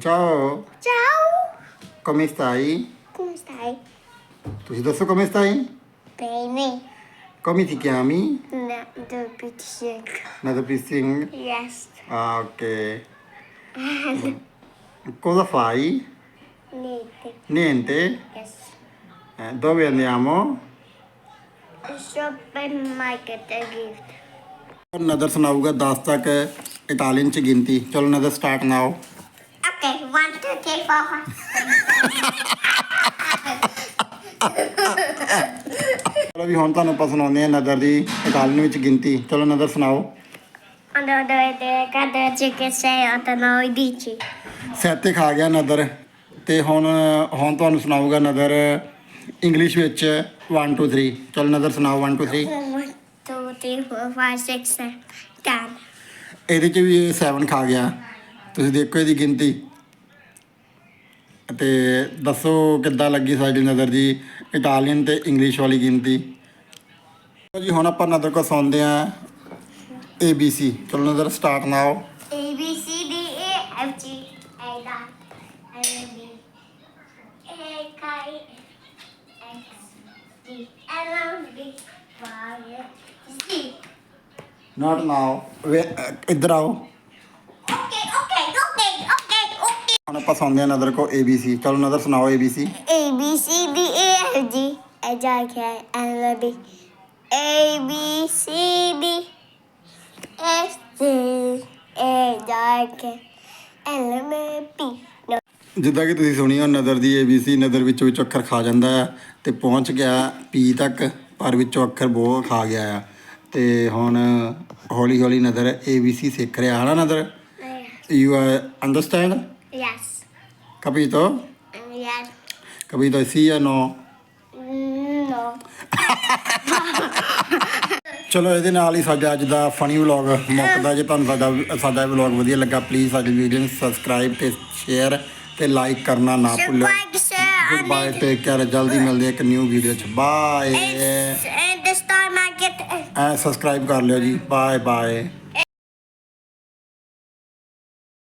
Ciao. Ciao. Come stai? Come stai? Tu adesso come stai? Bene. Come ti chiami? Nado Pitsing. Nado Pitsing? Yes. Ah, ok. Cosa fai? Niente. Niente? Yes. Eh, dove andiamo? Supermarket gift. Another sunaouga 10 तक Italian च गिनती चलो नदर start now five. ਚਲੋ ਵੀ ਹੁਣ ਤੁਹਾਨੂੰ ਆਪਾਂ ਸੁਣਾਉਂਦੇ ਆ ਨਦਰ ਦੀ ਇਟਾਲੀਅਨ ਵਿੱਚ ਗਿਣਤੀ। ਚਲੋ ਨਦਰ ਸੁਣਾਓ। Uno, due, tre, quattro, cinque, sei, otto, nove, dieci. ਸੱਤੇ ਖਾ ਗਿਆ ਨਦਰ। ਤੇ ਹੁਣ ਹੁਣ ਤੁਹਾਨੂੰ ਸੁਣਾਊਗਾ ਨਦਰ ਇੰਗਲਿਸ਼ ਵਿੱਚ 1 2 3 ਚਲ ਨਦਰ ਸੁਣਾਓ 1 2 3 One, two, three, four, five, six, seven, ten. ਇਹਦੇ ਚ ਵੀ ਇਹ 7 ਖਾ ਗਿਆ। ਤੁਸੀਂ ਦੇਖੋ ਇਹਦੀ ਗਿਣਤੀ। ਤੇ ਦੱਸੋ ਕਿੱਦਾਂ ਲੱਗੀ ਸਾਡੀ ਨਜ਼ਰ ਜੀ? ਇਟਾਲੀਅਨ ਤੇ ਇੰਗਲਿਸ਼ ਵਾਲੀ ਗਿਣਤੀ। ਚਲੋ ਜੀ ਹੁਣ ਆਪਾਂ ਨਜ਼ਰ ਕੋ ਸੁਣਦੇ ਆ ਏ ਬੀ ਸੀ ਚਲੋ ਨਜ਼ਰ start now A, B, C, D, E, F, G, A, dot, L, B, A, K, X, D, L, B, Y, Z. Not now ਇੱਧਰ ਆਓ। Okay, okay, okay, okay, okay. ਹੁਣ ਆਪਾਂ ਸੁਣਦੇ ਆ ਨਜ਼ਰ ਕੋ ਏ ਬੀ ਸੀ ਚਲੋ ਨਜ਼ਰ ਸੁਣਾਓ A B C A, B, C, D, E, F, G, H, I, K, L, B. A, B, C, D, F, G, H, I, K, L, M, P. No. ਜਿੱਦਾਂ ਕਿ ਤੁਸੀਂ ਸੁਣੀ ਉਹ ਨਜ਼ਰ ਦੀ ABC ਨਜ਼ਰ ਵਿੱਚੋਂ ਵਿੱਚ ਅੱਖਰ ਖਾ ਜਾਂਦਾ ਹੈ ਤੇ ਪਹੁੰਚ ਗਿਆ P ਤੱਕ ਪਰ ਵਿੱਚੋਂ ਅੱਖਰ ਬਹੁਤ ਖਾ ਗਿਆ ਆ। ਤੇ ਹੁਣ ਹੌਲੀ ਹੌਲੀ ਨਜ਼ਰ ABC ਸਿੱਖ ਰਿਹਾ ਹੈ ਨਾ ਨਜ਼ਰ you understand Yes. capito? Yes. capito sì o no? Mm, No. ਚਲੋ ਇਹਦੇ ਨਾਲ ਹੀ ਸਾਡਾ ਅੱਜ ਦਾ ਫਨੀ ਵਲੌਗ ਮੁੱਕਦਾ ਜੇ ਤੁਹਾਨੂੰ ਸਾਡਾ ਸਾਡਾ ਵਲੌਗ ਵਧੀਆ ਲੱਗਾ ਪਲੀਜ਼ ਸਾਡੀ ਵੀਡੀਓ ਨੂੰ ਸਬਸਕ੍ਰਾਈਬ ਤੇ ਸ਼ੇਅਰ ਤੇ ਲਾਈਕ ਕਰਨਾ ਨਾ ਭੁੱਲਿਓ Subscribe, share, good and, bye take care ਜਲਦੀ ਮਿਲਦੇ ਹਾਂ ਇੱਕ ਨਿਊ ਵੀਡੀਓ ਚ bye and, the star market. ਐ ਸਬਸਕ੍ਰਾਈਬ ਕਰ ਲਿਓ ਜੀ ਬਾਏ ਬਾਏ